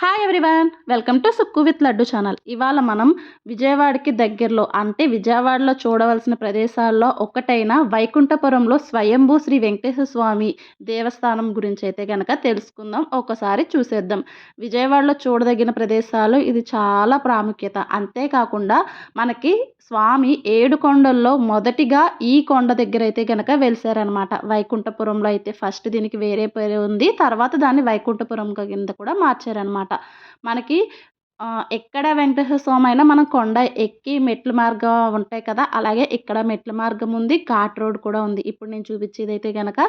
Hi everyone welcome to Sukku with Laddu channel ఇవాళ మనం విజయవాడకి దగ్గరలో అంటే విజయవాడలో చూడవలసిన ప్రదేశాల్లో ఒకటైన వైకుంఠపురంలో స్వయంభూ శ్రీ వెంకటేశ్వర స్వామి దేవస్థానం గురించి అయితే కనుక తెలుసుకుందాం. ఒకసారి చూసేద్దాం. విజయవాడలో చూడదగిన ప్రదేశాలు ఇది చాలా ప్రాముఖ్యత. అంతేకాకుండా మనకి స్వామి ఏడు కొండల్లో మొదటిగా ఈ కొండ దగ్గర అయితే కనుక వెలిసారనమాట వైకుంఠపురంలో అయితే ఫస్ట్ దీనికి వేరే పేరు ఉంది. తర్వాత దాన్ని వైకుంఠపురం కింద కూడా మార్చారనమాట మనకి ఎక్కడ వెంకటేశ్వర స్వామి అయినా మనం కొండ ఎక్కి మెట్ల మార్గం ఉంటాయి కదా అలాగే ఇక్కడ మెట్ల మార్గం ఉంది ఘాట్ రోడ్ కూడా ఉంది. ఇప్పుడు నేను చూపించేది అయితే కనుక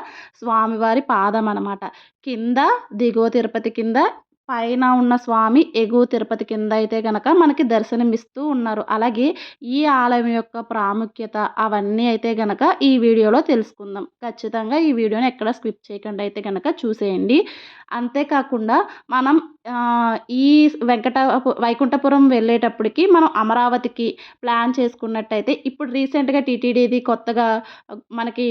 స్వామివారి పాదం అనమాట. కింద దిగువ తిరుపతి కింద పైన ఉన్న స్వామి ఎగువ తిరుపతి కింద అయితే కనుక మనకి దర్శనమిస్తూ ఉన్నారు. అలాగే ఈ ఆలయం యొక్క ప్రాముఖ్యత అవన్నీ అయితే గనక ఈ వీడియోలో తెలుసుకుందాం. ఖచ్చితంగా ఈ వీడియోని ఎక్కడ స్కిప్ చేయకుండా అయితే కనుక చూసేయండి. అంతేకాకుండా మనం ఈ వెంకట వైకుంఠపురం వెళ్ళేటప్పటికి మనం అమరావతికి ప్లాన్ చేసుకున్నట్టయితే ఇప్పుడు రీసెంట్గా టీటీడీది కొత్తగా మనకి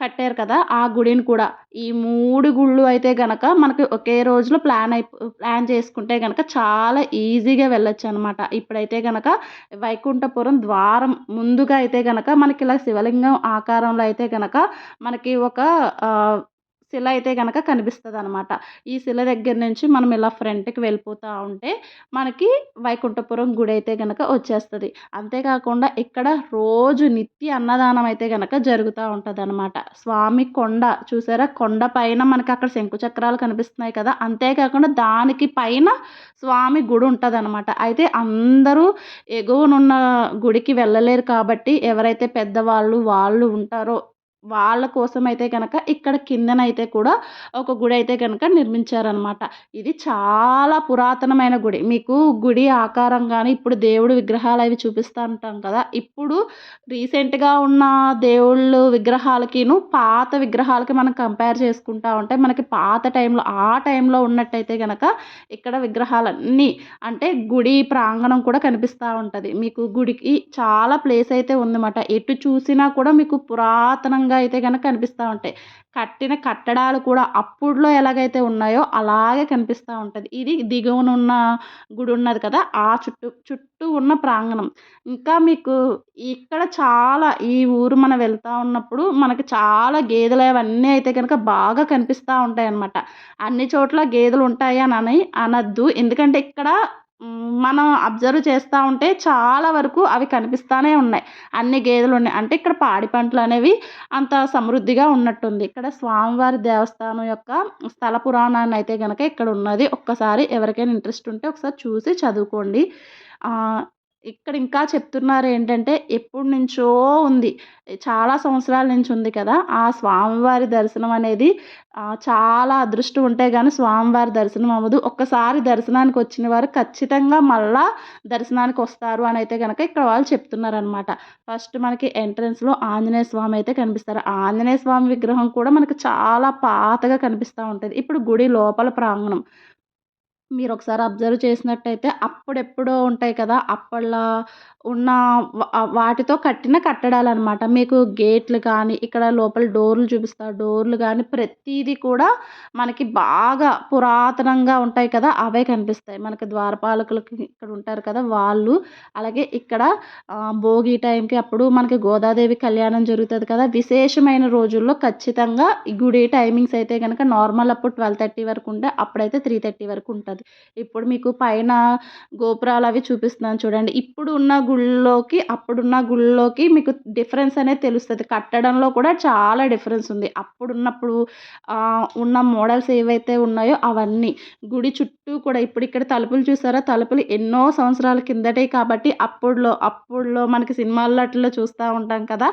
కట్టారు కదా ఆ గుడిని కూడా. ఈ మూడు గుళ్ళు అయితే గనక మనకి ఒకే రోజులో ప్లాన్ అయి ప్లాన్ చేసుకుంటే గనక చాలా ఈజీగా వెళ్ళొచ్చు అనమాట ఇప్పుడైతే గనక వైకుంఠపురం ద్వారం ముందుగా అయితే గనక మనకి ఇలా శివలింగం ఆకారంలో అయితే గనక మనకి ఒక శిల అయితే కనుక కనిపిస్తుంది అనమాట ఈ శిల దగ్గర నుంచి మనం ఇలా ఫ్రంట్కి వెళ్ళిపోతూ ఉంటే మనకి వైకుంఠపురం గుడి అయితే కనుక వచ్చేస్తుంది. అంతేకాకుండా ఇక్కడ రోజు నిత్య అన్నదానం అయితే కనుక జరుగుతూ ఉంటుంది అనమాట స్వామి కొండ చూసారా? కొండ పైన మనకి అక్కడ శంకు చక్రాలు కనిపిస్తున్నాయి కదా! అంతేకాకుండా దానికి పైన స్వామి గుడి ఉంటుంది అనమాట అయితే అందరూ ఎగువనున్న గుడికి వెళ్ళలేరు కాబట్టి ఎవరైతే పెద్దవాళ్ళు వాళ్ళు ఉంటారో వాళ్ళ కోసం అయితే కనుక ఇక్కడ కిందనైతే కూడా ఒక గుడి అయితే కనుక నిర్మించారనమాట. ఇది చాలా పురాతనమైన గుడి. మీకు గుడి ఆకారం కానీ ఇప్పుడు దేవుడి విగ్రహాలు అవి చూపిస్తూ ఉంటాం కదా. ఇప్పుడు రీసెంట్గా ఉన్న దేవుళ్ళు విగ్రహాలకిను పాత విగ్రహాలకి మనం కంపేర్ చేసుకుంటా ఉంటే మనకి పాత టైంలో ఆ టైంలో ఉన్నట్టయితే కనుక ఇక్కడ విగ్రహాలన్నీ అంటే గుడి ప్రాంగణం కూడా కనిపిస్తూ ఉంటుంది. మీకు గుడికి చాలా ప్లేస్ అయితే ఉందన్నమాట. ఎటు చూసినా కూడా మీకు పురాతనంగా అయితే కనుక కనిపిస్తూ ఉంటాయి. కట్టిన కట్టడాలు కూడా అప్పుడులో ఎలాగైతే ఉన్నాయో అలాగే కనిపిస్తూ ఉంటుంది. ఇది దిగువన ఉన్న గుడి ఉన్నది కదా ఆ చుట్టూ చుట్టూ ఉన్న ప్రాంగణం. ఇంకా మీకు ఇక్కడ చాలా ఈ ఊరు మనం వెళ్తూ ఉన్నప్పుడు మనకి చాలా గేదెలు అవన్నీ అయితే కనుక బాగా కనిపిస్తూ ఉంటాయి అన్నమాట అన్ని చోట్ల గేదెలు ఉంటాయి అని అని అనద్దు. ఎందుకంటే ఇక్కడ మనం అబ్జర్వ్ చేస్తూ ఉంటే చాలా వరకు అవి కనిపిస్తూనే ఉన్నాయి. అన్ని గేదెలు ఉన్నాయి. అంటే ఇక్కడ పాడి పంటలు అనేవి అంత సమృద్ధిగా ఉన్నట్టుంది. ఇక్కడ స్వామివారి దేవస్థానం యొక్క స్థల పురాణాన్ని అయితే కనుక ఇక్కడ ఉన్నది. ఒక్కసారి ఎవరికైనా ఇంట్రెస్ట్ ఉంటే ఒకసారి చూసి చదువుకోండి. ఇక్కడ ఇంకా చెప్తున్నారు ఏంటంటే ఎప్పటి నుంచో ఉంది. చాలా సంవత్సరాల నుంచి ఉంది కదా. ఆ స్వామివారి దర్శనం అనేది చాలా అదృష్టం ఉంటే కానీ స్వామివారి దర్శనం అవ్వదు. ఒక్కసారి దర్శనానికి వచ్చిన వారు ఖచ్చితంగా మళ్ళా దర్శనానికి వస్తారు అని అయితే కనుక ఇక్కడ వాళ్ళు చెప్తున్నారనమాట ఫస్ట్ మనకి ఎంట్రన్స్లో ఆంజనేయ స్వామి అయితే కనిపిస్తారు. ఆంజనేయ స్వామి విగ్రహం కూడా మనకు చాలా పాతగా కనిపిస్తూ ఉంటుంది. ఇప్పుడు గుడి లోపల ప్రాంగణం. మీరు ఒకసారి అబ్జర్వ్ చేసినట్టయితే అప్పుడెప్పుడో ఉంటాయి కదా అప్పట్లో ఉన్న వాటితో కట్టిన కట్టడాలు అనమాట మీకు గేట్లు కానీ ఇక్కడ లోపల డోర్లు చూపిస్తారు డోర్లు కానీ ప్రతిదీ కూడా మనకి బాగా పురాతనంగా ఉంటాయి కదా అవే కనిపిస్తాయి. మనకి ద్వారపాలకులకి ఇక్కడ ఉంటారు కదా వాళ్ళు. అలాగే ఇక్కడ భోగి టైంకి అప్పుడు మనకి గోదాదేవి కళ్యాణం జరుగుతుంది కదా విశేషమైన రోజుల్లో ఖచ్చితంగా ఈ గుడి టైమింగ్స్ అయితే కనుక నార్మల్ అప్పుడు ట్వెల్వ్ థర్టీ వరకు ఉంటే అప్పుడైతే త్రీ థర్టీ వరకు ఉంటుంది. ఇప్పుడు మీకు పైన గోపురాలు అవి చూపిస్తున్నాను చూడండి. ఇప్పుడు ఉన్న గుళ్ళోకి అప్పుడున్న గుళ్ళోకి మీకు డిఫరెన్స్ అనేది తెలుస్తుంది. కట్టడంలో కూడా చాలా డిఫరెన్స్ ఉంది. అప్పుడున్నప్పుడు ఉన్న మోడల్స్ ఏవైతే ఉన్నాయో అవన్నీ. గుడి చుట్టూ కూడా ఇప్పుడు ఇక్కడ తలుపులు చూసారా? తలుపులు ఎన్నో సంవత్సరాల కిందటే కాబట్టి అప్పుడులో అప్పుడులో మనకి సినిమాల్లో అట్లా చూస్తూ ఉంటాం కదా?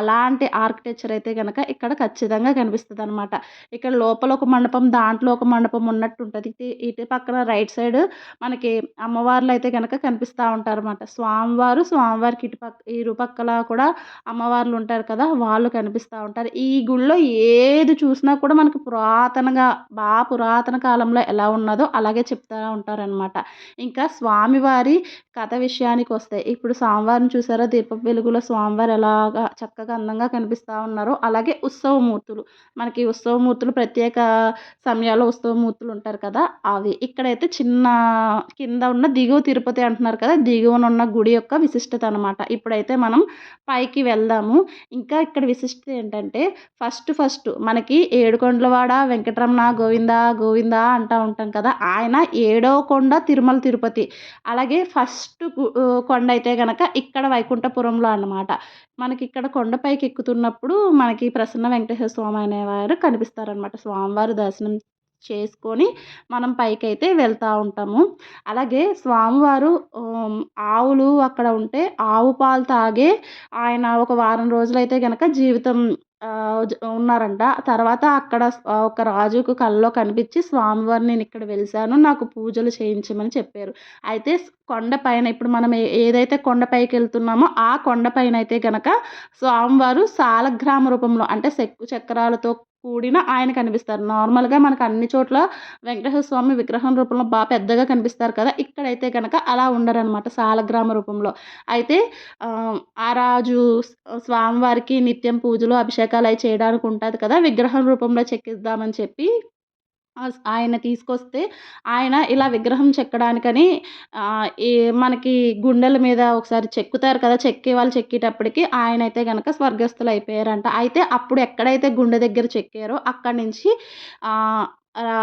అలాంటి ఆర్కిటెక్చర్ అయితే కనుక ఇక్కడ ఖచ్చితంగా కనిపిస్తుంది అనమాట ఇక్కడ లోపల ఒక మండపం దాంట్లో ఒక మండపం ఉన్నట్టు ఉంటుంది ఇటు పక్కన రైట్ సైడ్ మనకి అమ్మవార్లు అయితే కనుక కనిపిస్తూ ఉంటారు అనమాట స్వామివారు స్వామివారికి ఇటుపక్క ఇరుపక్కల కూడా అమ్మవార్లు ఉంటారు కదా వాళ్ళు కనిపిస్తూ ఉంటారు. ఈ గుళ్ళో ఏది చూసినా కూడా మనకి పురాతనగా బాగా పురాతన కాలంలో ఎలా ఉన్నదో అలాగే చెప్తూ ఉంటారనమాట ఇంకా స్వామివారి కథ విషయానికి వస్తే ఇప్పుడు స్వామివారిని చూసారా? దీప వెలుగులో స్వామివారు ఎలాగా చక్కగా అందంగా కనిపిస్తూ ఉన్నారో అలాగే ఉత్సవమూర్తులు. మనకి ఉత్సవమూర్తులు ప్రత్యేక సమయాల్లో ఉత్సవమూర్తులు ఉంటారు కదా అవి. ఇక్కడైతే చిన్న కింద ఉన్న దిగువ తిరుపతి అంటున్నారు కదా దిగువన ఉన్న గుడి యొక్క విశిష్టత అనమాట ఇప్పుడైతే మనం పైకి వెళ్దాము. ఇంకా ఇక్కడ విశిష్టత ఏంటంటే ఫస్ట్ ఫస్ట్ మనకి ఏడుకొండలవాడ వెంకటరమణ గోవింద గోవింద అంటూ ఉంటాం కదా ఆయన ఏడవ కొండ తిరుమల తిరుపతి. అలాగే ఫస్ట్ కొండ అయితే కనుక ఇక్కడ వైకుంఠపురంలో అన్నమాట. మనకి ఇక్కడ కొండపైకి ఎక్కుతున్నప్పుడు మనకి ప్రసన్న వెంకటేశ్వర స్వామి అనేవారు కనిపిస్తారనమాట స్వామివారి దర్శనం చేసుకొని మనం పైకైతే వెళ్తూ ఉంటాము. అలాగే స్వామివారు ఆవులు అక్కడ ఉంటే ఆవు పాలు తాగే ఆయన ఒక వారం రోజులైతే కనుక జీవితం ఉన్నారంట. తర్వాత అక్కడ ఒక రాజుకు కళ్ళలో కనిపించి స్వామివారిని నేను ఇక్కడ వెలిసాను నాకు పూజలు చేయించమని చెప్పారు. అయితే కొండపైన ఇప్పుడు మనం ఏదైతే కొండపైకి వెళ్తున్నామో ఆ కొండపైన అయితే గనక స్వామివారు సాలగ్రామ రూపంలో అంటే చెక్కు చక్రాలతో కూడిన ఆయన కనిపిస్తారు. నార్మల్గా మనకు అన్ని చోట్ల వెంకటేశ్వర స్వామి విగ్రహం రూపంలో బాగా పెద్దగా కనిపిస్తారు కదా! ఇక్కడైతే కనుక అలా ఉండరనమాట సాలగ్రామ రూపంలో. అయితే ఆ రాజు స్వామివారికి నిత్యం పూజలు అభిషేకాలు అవి చేయడానికి ఉంటుంది కదా! విగ్రహం రూపంలో చెక్కిద్దామని చెప్పి ఆయన తీసుకొస్తే ఆయన ఇలా విగ్రహం చెక్కడానికని ఈ మనకి గుండెల మీద ఒకసారి చెక్కుతారు కదా చెక్కే వాళ్ళు చెక్కేటప్పటికి ఆయన అయితే కనుక స్వర్గస్థులు అయిపోయారంట అయితే అప్పుడు ఎక్కడైతే గుండె దగ్గర చెక్కారో అక్కడి నుంచి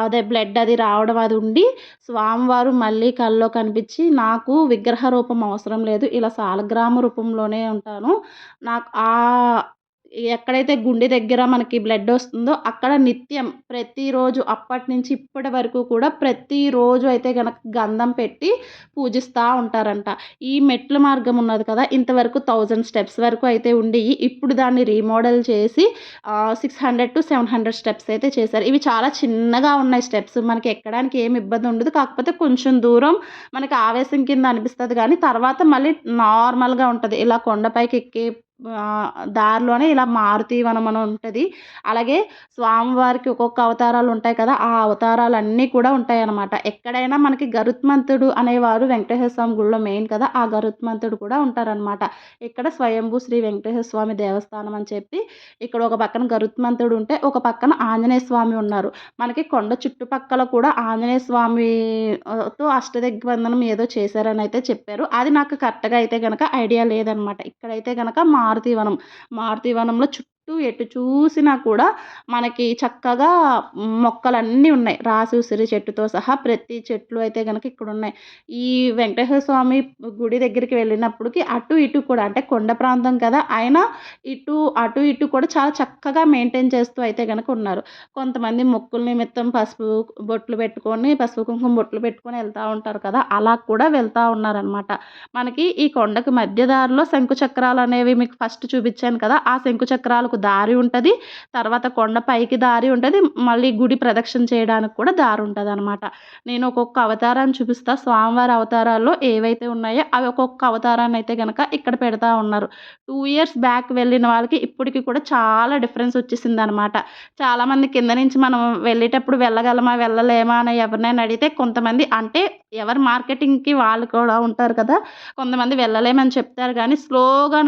అదే బ్లడ్ అది రావడం అది ఉండి స్వామివారు మళ్ళీ కల్లో కనిపించి నాకు విగ్రహ రూపం అవసరం లేదు ఇలా సాలగ్రామ రూపంలోనే ఉంటాను. నాకు ఆ ఎక్కడైతే గుండె దగ్గర మనకి బ్లడ్ వస్తుందో అక్కడ నిత్యం ప్రతిరోజు అప్పటి నుంచి ఇప్పటి వరకు కూడా ప్రతిరోజు అయితే కనుక గంధం పెట్టి పూజిస్తూ ఉంటారంట. ఈ మెట్ల మార్గం ఉన్నది కదా ఇంతవరకు థౌజండ్ స్టెప్స్ వరకు అయితే ఉండి ఇప్పుడు దాన్ని రీమోడల్ చేసి six hundred to seven hundred steps అయితే చేశారు. ఇవి చాలా చిన్నగా ఉన్నాయి స్టెప్స్ మనకి ఎక్కడానికి ఏమి ఇబ్బంది ఉండదు. కాకపోతే కొంచెం దూరం మనకి ఆవేశం కింద అనిపిస్తుంది కానీ తర్వాత మళ్ళీ నార్మల్గా ఉంటుంది. ఇలా కొండపైకి ఎక్కి దారిలోనే ఇలా మారుతీవనం అని ఉంటుంది. అలాగే స్వామివారికి ఒక్కొక్క అవతారాలు ఉంటాయి కదా ఆ అవతారాలు అన్నీ కూడా ఉంటాయి అన్నమాట ఎక్కడైనా మనకి గరుత్మంతుడు అనేవారు వెంకటేశ్వర స్వామి గుడిలో మెయిన్ కదా ఆ గరుత్మంతుడు కూడా ఉంటారనమాట ఇక్కడ స్వయంభూ శ్రీ వెంకటేశ్వర స్వామి దేవస్థానం అని చెప్పి ఇక్కడ ఒక పక్కన గరుత్మంతుడు ఉంటే ఒక పక్కన ఆంజనేయ స్వామి ఉన్నారు. మనకి కొండ చుట్టుపక్కల కూడా ఆంజనేయ స్వామితో అష్టదిగ్బంధనం ఏదో చేశారని అయితే చెప్పారు. అది నాకు కరెక్ట్గా అయితే కనుక ఐడియా లేదనమాట ఇక్కడైతే కనుక మా మారుతీవనం మారుతీవనంలో చుట్టూ చుట్టూ ఎటు చూసినా కూడా మనకి చక్కగా మొక్కలన్నీ ఉన్నాయి. రాసి ఉసిరి చెట్టుతో సహా ప్రతి చెట్లు అయితే కనుక ఇక్కడ ఉన్నాయి ఈ వెంకటేశ్వర స్వామి గుడి దగ్గరికి వెళ్ళినప్పటికి అటు ఇటు కూడా అంటే కొండ ప్రాంతం కదా అయినా ఇటు అటు ఇటు కూడా చాలా చక్కగా మెయింటైన్ చేస్తూ అయితే కనుక ఉన్నారు. కొంతమంది మొక్కుల నిమిత్తం పసుపు బొట్లు పెట్టుకొని పసుపు కుంకుమ బొట్లు పెట్టుకొని వెళ్తూ ఉంటారు కదా అలా కూడా వెళ్తూ ఉన్నారనమాట మనకి ఈ కొండకు మధ్యదారిలో శంకు చక్రాలు అనేవి మీకు ఫస్ట్ చూపించాను కదా ఆ శంకు చక్రాలకు దారి ఉంటుంది. తర్వాత కొండ పైకి దారి ఉంటుంది. మళ్ళీ గుడి ప్రదక్షిణ చేయడానికి కూడా దారి ఉంటుంది అనమాట నేను ఒక్కొక్క అవతారాన్ని చూపిస్తా. స్వామివారి అవతారాల్లో ఏవైతే ఉన్నాయో అవి ఒక్కొక్క అవతారాన్ని అయితే కనుక ఇక్కడ పెడతా ఉన్నారు. టూ ఇయర్స్ బ్యాక్ వెళ్ళిన వాళ్ళకి ఇప్పటికి కూడా చాలా డిఫరెన్స్ వచ్చేసింది అనమాట చాలామంది కింద నుంచి మనం వెళ్ళేటప్పుడు వెళ్ళగలమా వెళ్ళలేమా అని ఎవరినైనా అడిగితే కొంతమంది అంటే ఎవరు మార్కెటింగ్కి వాళ్ళు కూడా ఉంటారు కదా కొంతమంది వెళ్ళలేమని చెప్తారు. కానీ స్లోగా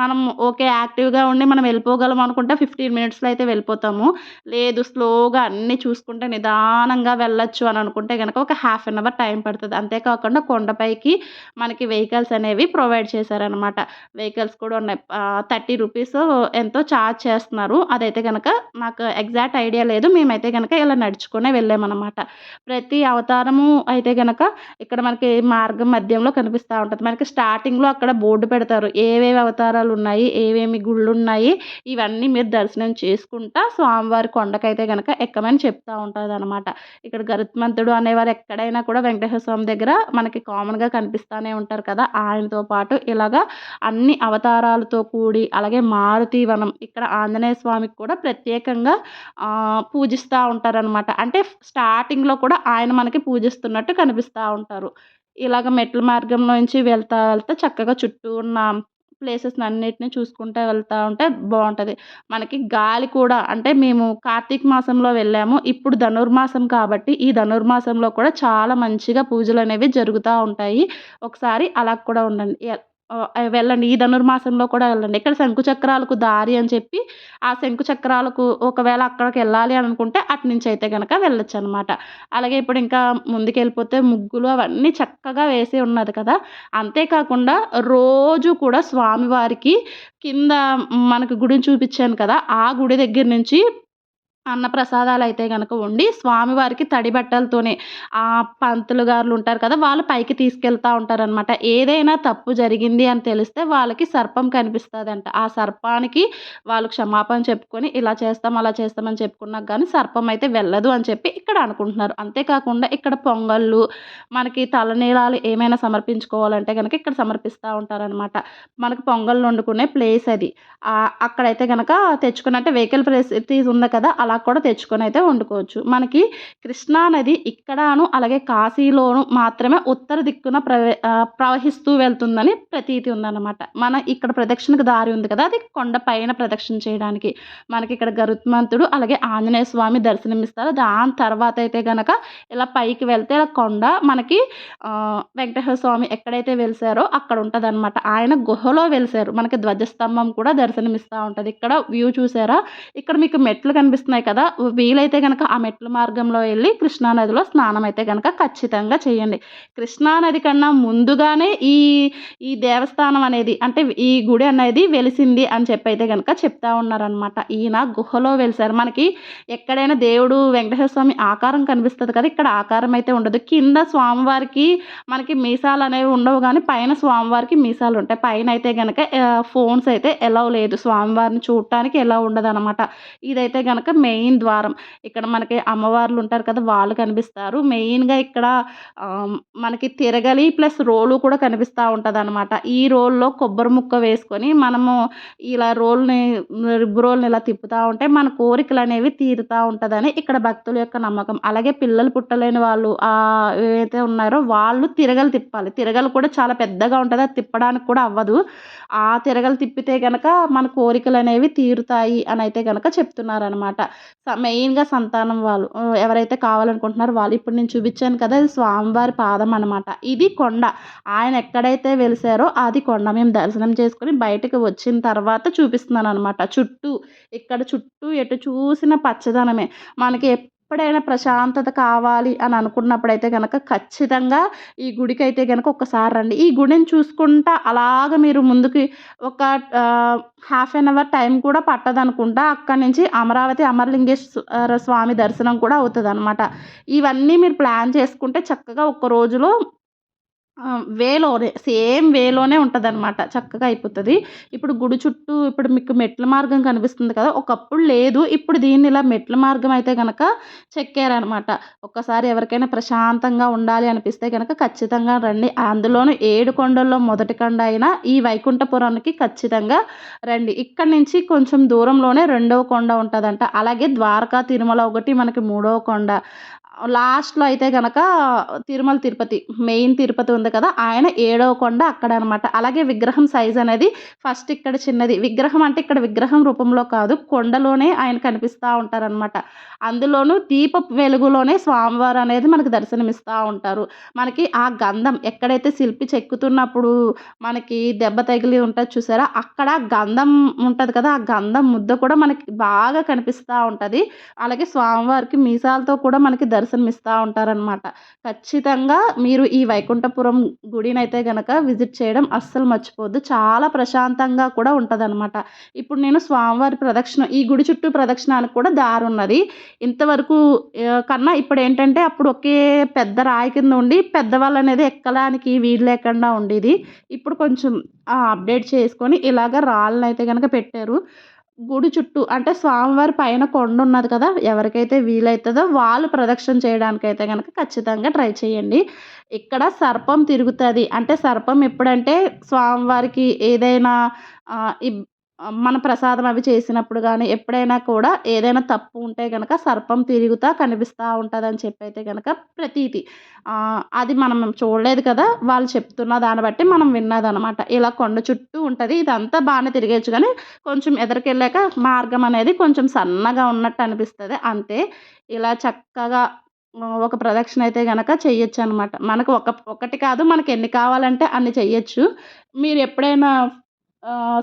మనం ఓకే యాక్టివ్గా ఉండి మనం వెళ్ళిపోగలం వెళ్ళిపోదాం అనుకుంటే ఫిఫ్టీన్ మినిట్స్లో అయితే వెళ్ళిపోతాము. లేదు స్లోగా అన్నీ చూసుకుంటే నిదానంగా వెళ్ళొచ్చు అని అనుకుంటే కనుక ఒక హాఫ్ అన్ అవర్ టైం పడుతుంది. అంతేకాకుండా కొండపైకి మనకి వెహికల్స్ అనేవి ప్రొవైడ్ చేశారనమాట వెహికల్స్ కూడా ఉన్నాయి. థర్టీ రూపీస్ ఎంతో ఛార్జ్ చేస్తున్నారు. అదైతే కనుక నాకు ఎగ్జాక్ట్ ఐడియా లేదు. మేమైతే కనుక ఇలా నడుచుకునే వెళ్ళామన్నమాట. ప్రతి అవతారము అయితే కనుక ఇక్కడ మనకి మార్గం మధ్యంలో కనిపిస్తూ ఉంటుంది. మనకి స్టార్టింగ్లో అక్కడ బోర్డు పెడతారు. ఏవేవి అవతారాలు ఉన్నాయి? ఏవేమి గుళ్ళు ఉన్నాయి? ఇవన్నీ అన్నీ మీరు దర్శనం చేసుకుంటా స్వామివారి కొండకైతే కనుక ఎక్కమని చెప్తూ ఉంటుంది అనమాట ఇక్కడ గరుత్మంతుడు అనేవారు ఎక్కడైనా కూడా వెంకటేశ్వర స్వామి దగ్గర మనకి కామన్గా కనిపిస్తూనే ఉంటారు కదా. ఆయనతో పాటు ఇలాగా అన్ని అవతారాలతో కూడి అలాగే మారుతి వనం ఇక్కడ ఆంజనేయ స్వామికి కూడా ప్రత్యేకంగా పూజిస్తూ ఉంటారనమాట అంటే స్టార్టింగ్లో కూడా ఆయన మనకి పూజిస్తున్నట్టు కనిపిస్తూ ఉంటారు. ఇలాగ మెట్ల మార్గంలోంచి వెళ్తా వెళ్తా చక్కగా చుట్టూ ఉన్న ప్లేసెస్ని అన్నిటిని చూసుకుంటూ వెళ్తూ ఉంటే బాగుంటుంది మనకి గాలి కూడా అంటే మేము కార్తీక మాసంలో వెళ్ళాము. ఇప్పుడు ధనుర్మాసం కాబట్టి ఈ ధనుర్మాసంలో కూడా చాలా మంచిగా పూజలు అనేవి జరుగుతూ ఉంటాయి. ఒకసారి అలా కూడా ఉండండి. వెళ్ళండి. ఈ ధనుర్మాసంలో కూడా వెళ్ళండి. ఇక్కడ శంకు చక్రాలకు దారి అని చెప్పి ఆ శంకు చక్రాలకు ఒకవేళ అక్కడికి వెళ్ళాలి అని అనుకుంటే అటు నుంచి అయితే కనుక వెళ్ళొచ్చు అనమాట అలాగే ఇప్పుడు ఇంకా ముందుకు వెళ్ళిపోతే ముగ్గులు అవన్నీ చక్కగా వేసి ఉన్నది కదా! అంతేకాకుండా రోజు కూడా స్వామివారికి కింద మనకు గుడిని చూపించాను కదా! ఆ గుడి దగ్గర నుంచి అన్నప్రసాదాలు అయితే కనుక ఉండి స్వామివారికి తడి బట్టలతోనే ఆ పంతులు గారులు ఉంటారు కదా వాళ్ళు పైకి తీసుకెళ్తూ ఉంటారనమాట ఏదైనా తప్పు జరిగింది అని తెలిస్తే వాళ్ళకి సర్పం కనిపిస్తుందంట. ఆ సర్పానికి వాళ్ళు క్షమాపణ చెప్పుకొని ఇలా చేస్తాం అలా చేస్తామని చెప్పుకున్నాక కానీ సర్పం అయితే వెళ్ళదు అని చెప్పి ఇక్కడ అనుకుంటున్నారు. అంతేకాకుండా ఇక్కడ పొంగళ్ళు మనకి తలనీలాలు ఏమైనా సమర్పించుకోవాలంటే కనుక ఇక్కడ సమర్పిస్తూ ఉంటారనమాట మనకు పొంగళ్ళు వండుకునే ప్లేస్ అది. అక్కడైతే కనుక తెచ్చుకున్నట్టే అంటే వెహికల్ ఫెసిలిటీస్ ఉంది కదా అలా అలా కూడా తెచ్చుకొని అయితే వండుకోవచ్చు. మనకి కృష్ణా నది ఇక్కడను అలాగే కాశీలోను మాత్రమే ఉత్తర దిక్కున ప్రవే ప్రవహిస్తూ వెళ్తుందని ప్రతీతి ఉందన్నమాట. మన ఇక్కడ ప్రదక్షిణకు దారి ఉంది కదా అది కొండ పైన ప్రదక్షిణ చేయడానికి. మనకి ఇక్కడ గరుత్మంతుడు అలాగే ఆంజనేయ స్వామి దర్శనమిస్తారు. దాని తర్వాత అయితే గనక ఇలా పైకి వెళ్తే ఇలా కొండ మనకి వెంకటేశ్వర స్వామి ఎక్కడైతే వెలిసారో అక్కడ ఉంటుంది అనమాట ఆయన గుహలో వెలిసారు. మనకి ధ్వజస్తంభం కూడా దర్శనమిస్తూ ఉంటుంది. ఇక్కడ వ్యూ చూసారా? ఇక్కడ మీకు మెట్లు కనిపిస్తున్నాయి కదా. వీలైతే కనుక ఆ మెట్ల మార్గంలో వెళ్ళి కృష్ణానదిలో స్నానం అయితే కనుక ఖచ్చితంగా చేయండి. కృష్ణానది కన్నా ముందుగానే ఈ ఈ దేవస్థానం అనేది అంటే ఈ గుడి అనేది వెలిసింది అని చెప్పి అయితే కనుక చెప్తా ఉన్నారనమాట ఈయన గుహలో వెలిసారు. మనకి ఎక్కడైనా దేవుడు వెంకటేశ్వర స్వామి ఆకారం కనిపిస్తుంది కదా. ఇక్కడ ఆకారం అయితే ఉండదు. కింద స్వామివారికి మనకి మీసాలు అనేవి ఉండవు కానీ పైన స్వామివారికి మీసాలు ఉంటాయి. పైన అయితే కనుక ఫోన్స్ అయితే ఎలా లేదు. స్వామివారిని చూడటానికి ఎలా ఉండదు అనమాట ఇదైతే కనుక మెయిన్ మెయిన్ ద్వారం. ఇక్కడ మనకి అమ్మవార్లు ఉంటారు కదా వాళ్ళు కనిపిస్తారు. మెయిన్గా ఇక్కడ మనకి తిరగలి ప్లస్ రోలు కూడా కనిపిస్తూ ఉంటుంది అనమాట ఈ రోల్లో కొబ్బరి ముక్క వేసుకొని మనము ఇలా రోల్ని రిబ్బు రోల్ని ఇలా తిప్పుతూ ఉంటే మన కోరికలు అనేవి తీరుతూ ఉంటుందని ఇక్కడ భక్తుల యొక్క నమ్మకం. అలాగే పిల్లలు పుట్టలేని వాళ్ళు ఏవైతే ఉన్నారో వాళ్ళు తిరగలు తిప్పాలి. తిరగలు కూడా చాలా పెద్దగా ఉంటుంది అది తిప్పడానికి కూడా అవ్వదు. ఆ తిరగలు తిప్పితే కనుక మన కోరికలు అనేవి తీరుతాయి అని అయితే కనుక చెప్తున్నారనమాట మెయిన్గా సంతానం వాళ్ళు ఎవరైతే కావాలనుకుంటున్నారో వాళ్ళు. ఇప్పుడు నేను చూపించాను కదా ఇది స్వామివారి పాదం అనమాట ఇది కొండ. ఆయన ఎక్కడైతే వెలిసారో అది కొండ. మేము దర్శనం చేసుకుని బయటకు వచ్చిన తర్వాత చూపిస్తున్నాను అనమాట చుట్టూ ఇక్కడ చుట్టూ ఎటు చూసిన పచ్చదనమే. మనకి ఎప్పుడైనా ప్రశాంతత కావాలి అని అనుకున్నప్పుడైతే కనుక ఖచ్చితంగా ఈ గుడికి అయితే కనుక ఒక్కసారి రండి. ఈ గుడిని చూసుకుంటా అలాగ మీరు ముందుకి ఒక హాఫ్ అన్ అవర్ టైం కూడా పట్టదు అనుకుంటా అక్కడి నుంచి అమరావతి అమరలింగేశ్వర స్వామి దర్శనం కూడా అవుతుంది అనమాట ఇవన్నీ మీరు ప్లాన్ చేసుకుంటే చక్కగా ఒక్క రోజులో వేలోనే సేమ్ వేలోనే ఉంటుంది అనమాట చక్కగా అయిపోతుంది. ఇప్పుడు గుడి చుట్టూ ఇప్పుడు మీకు మెట్ల మార్గం కనిపిస్తుంది కదా ఒకప్పుడు లేదు. ఇప్పుడు దీన్ని ఇలా మెట్ల మార్గం అయితే కనుక చెక్కారనమాట ఒక్కసారి ఎవరికైనా ప్రశాంతంగా ఉండాలి అనిపిస్తే కనుక ఖచ్చితంగా రండి. అందులోనూ ఏడు కొండల్లో మొదటి కొండ అయినా ఈ వైకుంఠపురానికి ఖచ్చితంగా రండి. ఇక్కడ నుంచి కొంచెం దూరంలోనే రెండవ కొండ ఉంటుందంట. అలాగే ద్వారకా తిరుమల ఒకటి మనకి మూడవ కొండ లాస్ట్లో అయితే కనుక తిరుమల తిరుపతి మెయిన్ తిరుపతి ఉంది కదా ఆయన ఏడవ కొండ అక్కడ అనమాట అలాగే విగ్రహం సైజ్ అనేది ఫస్ట్ ఇక్కడ చిన్నది. విగ్రహం అంటే ఇక్కడ విగ్రహం రూపంలో కాదు కొండలోనే ఆయన కనిపిస్తూ ఉంటారనమాట. అందులోనూ దీప వెలుగులోనే స్వామివారు అనేది మనకు దర్శనమిస్తూ ఉంటారు. మనకి ఆ గంధం ఎక్కడైతే శిల్పి చెక్కుతున్నప్పుడు మనకి దెబ్బ తగిలి ఉంటుంది చూసారా అక్కడ గంధం ఉంటుంది కదా ఆ గంధం ముద్ద కూడా మనకి బాగా కనిపిస్తూ ఉంటుంది. అలాగే స్వామివారికి మీసాలతో కూడా మనకి దర్శనం దర్శనమిస్తూ ఉంటారనమాట ఖచ్చితంగా మీరు ఈ వైకుంఠపురం గుడిని అయితే కనుక విజిట్ చేయడం అస్సలు మర్చిపోవద్దు. చాలా ప్రశాంతంగా కూడా ఉంటుంది ఇప్పుడు నేను స్వామివారి ప్రదక్షిణ ఈ గుడి చుట్టూ ప్రదక్షిణానికి కూడా దారి ఉన్నది ఇంతవరకు కన్నా ఇప్పుడు ఏంటంటే అప్పుడు ఒకే పెద్ద రాయి కింద ఉండి పెద్దవాళ్ళు అనేది ఎక్కడానికి వీలు లేకుండా ఉండేది. ఇప్పుడు కొంచెం అప్డేట్ చేసుకొని ఇలాగ రాళ్ళనైతే కనుక పెట్టారు. గుడి చుట్టూ అంటే స్వామివారి పైన కొండ ఉన్నది కదా ఎవరికైతే వీలవుతుందో వాళ్ళు ప్రదక్షిణ చేయడానికైతే కనుక ఖచ్చితంగా ట్రై చేయండి. ఇక్కడ సర్పం తిరుగుతుంది. అంటే సర్పం ఎప్పుడంటే స్వామివారికి ఏదైనా మన ప్రసాదం అవి చేసినప్పుడు కానీ ఎప్పుడైనా కూడా ఏదైనా తప్పు ఉంటే కనుక సర్పం తిరుగుతూ కనిపిస్తూ ఉంటుంది అని చెప్పి అయితే కనుక ప్రతీతి అది మనం చూడలేదు కదా వాళ్ళు చెప్తున్న దాన్ని బట్టి మనం విన్నదనమాట. ఇలా కొండ చుట్టూ ఉంటుంది ఇదంతా బాగానే తిరిగేచ్చు కానీ కొంచెం ఎదరికెళ్ళాక మార్గం అనేది కొంచెం సన్నగా ఉన్నట్టు అనిపిస్తుంది. అంతే ఇలా చక్కగా ఒక ప్రదక్షిణ అయితే గనక చెయ్యొచ్చు అనమాట మనకు ఒక ఒకటి కాదు మనకి ఎన్ని కావాలంటే అన్ని చెయ్యొచ్చు. మీరు ఎప్పుడైనా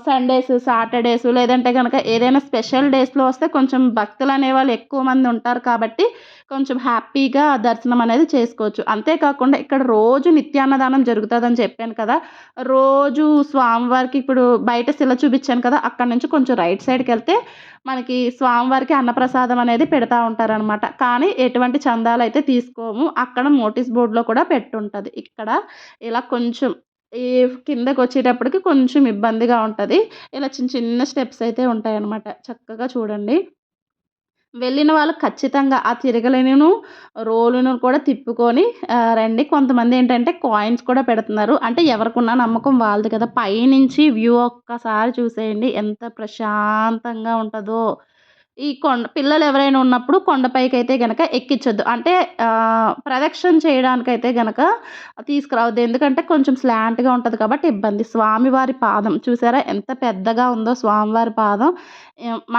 సండేస్ సాటర్డేస్ లేదంటే కనుక ఏదైనా స్పెషల్ డేస్లో వస్తే కొంచెం భక్తులు అనేవాళ్ళు ఎక్కువ మంది ఉంటారు కాబట్టి కొంచెం హ్యాపీగా దర్శనం అనేది చేసుకోవచ్చు. అంతేకాకుండా ఇక్కడ రోజు నిత్యాన్నదానం జరుగుతుందని చెప్పాను కదా. రోజు స్వామివారికి ఇప్పుడు బయట శిల చూపించాను కదా. అక్కడ నుంచి కొంచెం రైట్ సైడ్కి వెళ్తే మనకి స్వామివారికి అన్నప్రసాదం అనేది పెడతా ఉంటారనమాట కానీ ఎటువంటి చందాలు అయితే తీసుకోము. అక్కడ నోటీస్ బోర్డులో కూడా పెట్టుంటుంది. ఇక్కడ ఇలా కొంచెం ఈ కిందకు వచ్చేటప్పటికి కొంచెం ఇబ్బందిగా ఉంటుంది. ఇలా చిన్న చిన్న స్టెప్స్ అయితే ఉంటాయన్నమాట. చక్కగా చూడండి. వెళ్ళిన వాళ్ళు ఖచ్చితంగా ఆ తిరగలేను రోలును కూడా తిప్పుకొని రండి. కొంతమంది ఏంటంటే కాయిన్స్ కూడా పెడుతున్నారు. అంటే ఎవరికున్న నమ్మకం వాళ్ళది కదా. పైనుంచి వ్యూ ఒక్కసారి చూసేయండి. ఎంత ప్రశాంతంగా ఉంటుందో. ఈ కొండ పిల్లలు ఎవరైనా ఉన్నప్పుడు కొండపైకి అయితే గనక ఎక్కించొద్దు. అంటే ప్రదక్షిణ చేయడానికైతే గనక తీసుకురావద్దు. ఎందుకంటే కొంచెం స్లాంట్గా ఉంటుంది కాబట్టి ఇబ్బంది. స్వామివారి పాదం చూసారా? ఎంత పెద్దగా ఉందో స్వామివారి పాదం.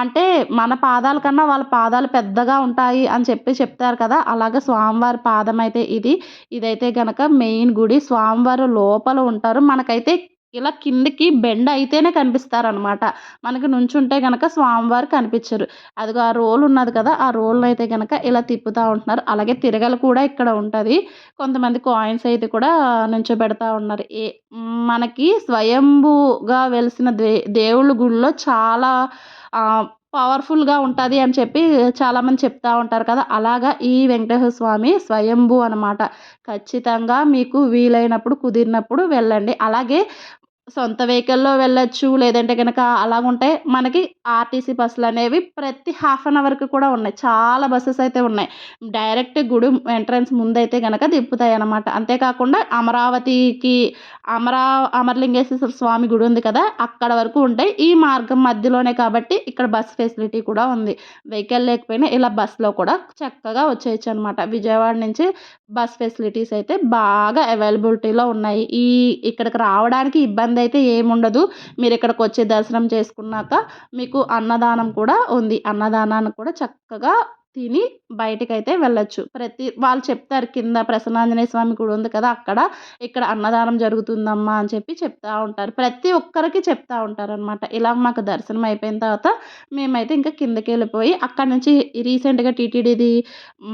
అంటే మన పాదాల కన్నా వాళ్ళ పాదాలు పెద్దగా ఉంటాయి అని చెప్పి చెప్తారు కదా. అలాగే స్వామివారి పాదం అయితే ఇది. ఇదైతే గనక మెయిన్ గుడి. స్వామివారు లోపల ఉంటారు. మనకైతే ఇలా కిందకి బెండ్ అయితేనే కనిపిస్తారనమాట మనకి నుంచుంటే కనుక స్వామివారు కనిపించరు. అదిగో ఆ రోల్ ఉన్నది కదా ఆ రోల్ని అయితే కనుక ఇలా తిప్పుతూ ఉంటున్నారు. అలాగే తిరగలు కూడా ఇక్కడ ఉంటుంది. కొంతమంది కాయిన్స్ అయితే కూడా నుంచోబెడతా ఉన్నారు. ఏ మనకి స్వయంభూగా వెలిసిన దే దేవుళ్ళ గుళ్ళో చాలా పవర్ఫుల్గా ఉంటుంది అని చెప్పి చాలామంది చెప్తా ఉంటారు కదా. అలాగా ఈ వెంకటేశ్వర స్వామి స్వయంభూ అనమాట ఖచ్చితంగా మీకు వీలైనప్పుడు కుదిరినప్పుడు వెళ్ళండి. అలాగే సొంత వెహికల్లో వెళ్ళొచ్చు లేదంటే కనుక అలాగుంటే మనకి ఆర్టీసీ బస్సులు అనేవి ప్రతి హాఫ్ అన్ అవర్కి కూడా ఉన్నాయి. చాలా బస్సెస్ అయితే ఉన్నాయి. డైరెక్ట్ గుడి ఎంట్రన్స్ ముందైతే కనుక దిప్పుతాయి అనమాట అంతేకాకుండా అమరావతికి అమరా అమరలింగేశ్వర స్వామి గుడి ఉంది కదా అక్కడ వరకు ఉంటాయి. ఈ మార్గం మధ్యలోనే కాబట్టి ఇక్కడ బస్ ఫెసిలిటీ కూడా ఉంది. వెహికల్ లేకపోయినా ఇలా బస్సులో కూడా చక్కగా వచ్చేయచ్చు అనమాట విజయవాడ నుంచి బస్ ఫెసిలిటీస్ అయితే బాగా అవైలబిలిటీలో ఉన్నాయి. ఈ ఇక్కడికి రావడానికి ఇబ్బంది ఇబ్బంది అయితే ఏముండదు. మీరు ఇక్కడికి వచ్చి దర్శనం చేసుకున్నాక మీకు అన్నదానం కూడా ఉంది. అన్నదానాన్ని కూడా చక్కగా తిని బయటకైతే వెళ్ళొచ్చు. ప్రతి వాళ్ళు చెప్తారు కింద ప్రసన్నాంజనేయ స్వామి గుడి ఉంది కదా అక్కడ ఇక్కడ అన్నదానం జరుగుతుందమ్మా అని చెప్పి చెప్తా ఉంటారు. ప్రతి ఒక్కరికి చెప్తా ఉంటారు అనమాట ఇలా మాకు దర్శనం అయిపోయిన తర్వాత మేమైతే ఇంకా కిందకి వెళ్ళిపోయి అక్కడ నుంచి రీసెంట్గా టీటీడీది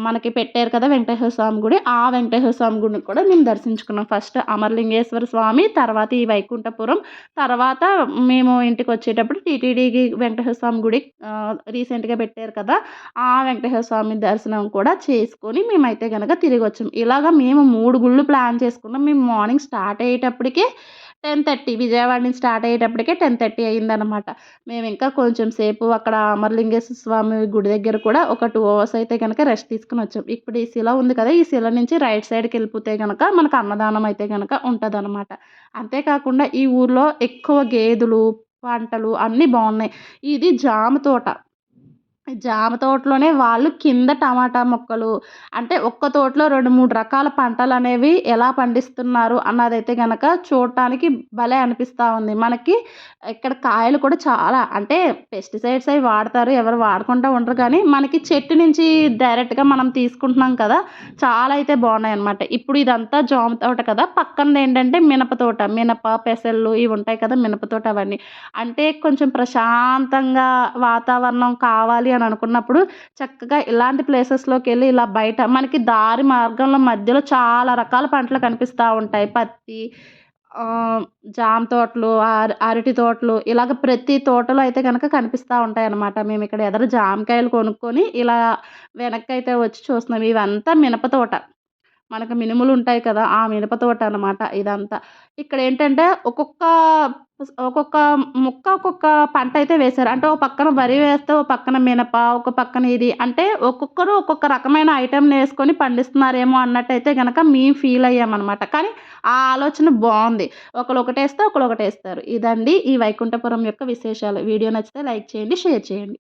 మనకి పెట్టారు కదా వెంకటేశ్వర స్వామి గుడి ఆ వెంకటేశ్వర స్వామి గుడిని కూడా మేము దర్శించుకున్నాం. ఫస్ట్ అమర్లింగేశ్వర స్వామి తర్వాత ఈ వైకుంఠపురం తర్వాత మేము ఇంటికి వచ్చేటప్పుడు టీటీడీకి వెంకటేశ్వర స్వామి గుడి రీసెంట్గా పెట్టారు కదా ఆ వెంకటేశ్వర వెంకటేశ్వర స్వామి దర్శనం కూడా చేసుకొని మేమైతే కనుక తిరిగి వచ్చాం ఇలాగ మేము మూడు గుళ్ళు ప్లాన్ చేసుకున్నాం. మేము మార్నింగ్ స్టార్ట్ అయ్యేటప్పటికే టెన్ థర్టీ విజయవాడ నుంచి స్టార్ట్ అయ్యేటప్పటికే టెన్ థర్టీ అయిందనమాట మేము ఇంకా కొంచెం సేపు అక్కడ అమరలింగేశ్వర స్వామి గుడి దగ్గర కూడా ఒక టూ అవర్స్ అయితే కనుక రెస్ట్ తీసుకుని వచ్చాం. ఇప్పుడు ఈ శిల ఉంది కదా ఈ శిల నుంచి రైట్ సైడ్కి వెళ్ళిపోతే కనుక మనకు అన్నదానం అయితే కనుక ఉంటుంది అనమాట అంతేకాకుండా ఈ ఊర్లో ఎక్కువ గేదెలు పంటలు అన్నీ బాగున్నాయి. ఇది జామ తోట. జామ తోటలోనే వాళ్ళు కింద టమాటా మొక్కలు అంటే ఒక్క తోటలో రెండు మూడు రకాల పంటలు అనేవి ఎలా పండిస్తున్నారు అన్నదైతే కనుక చూడటానికి భలే అనిపిస్తూ ఉంది. మనకి ఇక్కడ కాయలు కూడా చాలా అంటే పెస్టిసైడ్స్ అవి వాడతారు ఎవరు వాడకుండా ఉండరు కానీ మనకి చెట్టు నుంచి డైరెక్ట్గా మనం తీసుకుంటున్నాం కదా చాలా అయితే బాగున్నాయి అనమాట ఇప్పుడు ఇదంతా జామ తోట కదా పక్కన ఏంటంటే మినప తోట మినప పెసళ్ళు ఇవి ఉంటాయి కదా మినప తోట అవన్నీ. అంటే కొంచెం ప్రశాంతంగా వాతావరణం కావాలి అని అనుకున్నప్పుడు చక్కగా ఇలాంటి ప్లేసెస్లోకి వెళ్ళి ఇలా బయట మనకి దారి మార్గంలో మధ్యలో చాలా రకాల పంటలు కనిపిస్తూ ఉంటాయి. పత్తి జామ తోటలు అరటి తోటలు ఇలాగ ప్రతి తోటలో అయితే కనుక కనిపిస్తూ ఉంటాయి అన్నమాట మేము ఇక్కడ ఎదురు జామకాయలు కొనుక్కొని ఇలా వెనక్కి అయితే వచ్చి చూస్తున్నాం. ఇవంతా మినప తోట. మనకు మినుములు ఉంటాయి కదా ఆ మినప తోట అనమాట ఇదంతా. ఇక్కడ ఏంటంటే ఒక్కొక్క ఒక్కొక్క మొక్క ఒక్కొక్క పంట అయితే వేశారు. అంటే ఒక పక్కన వరి వేస్తే ఒక పక్కన మినప ఒక పక్కన ఇది. అంటే ఒక్కొక్కరు ఒక్కొక్క రకమైన ఐటెంని వేసుకొని పండిస్తున్నారేమో అన్నట్టయితే కనుక మేము ఫీల్ అయ్యామన్నమాట. కానీ ఆ ఆలోచన బాగుంది. ఒకరు ఒకటేస్తే ఒకరు ఒకటేస్తారు. ఇదండి ఈ వైకుంఠపురం యొక్క విశేషాలు. వీడియో నచ్చితే లైక్ చేయండి షేర్ చేయండి.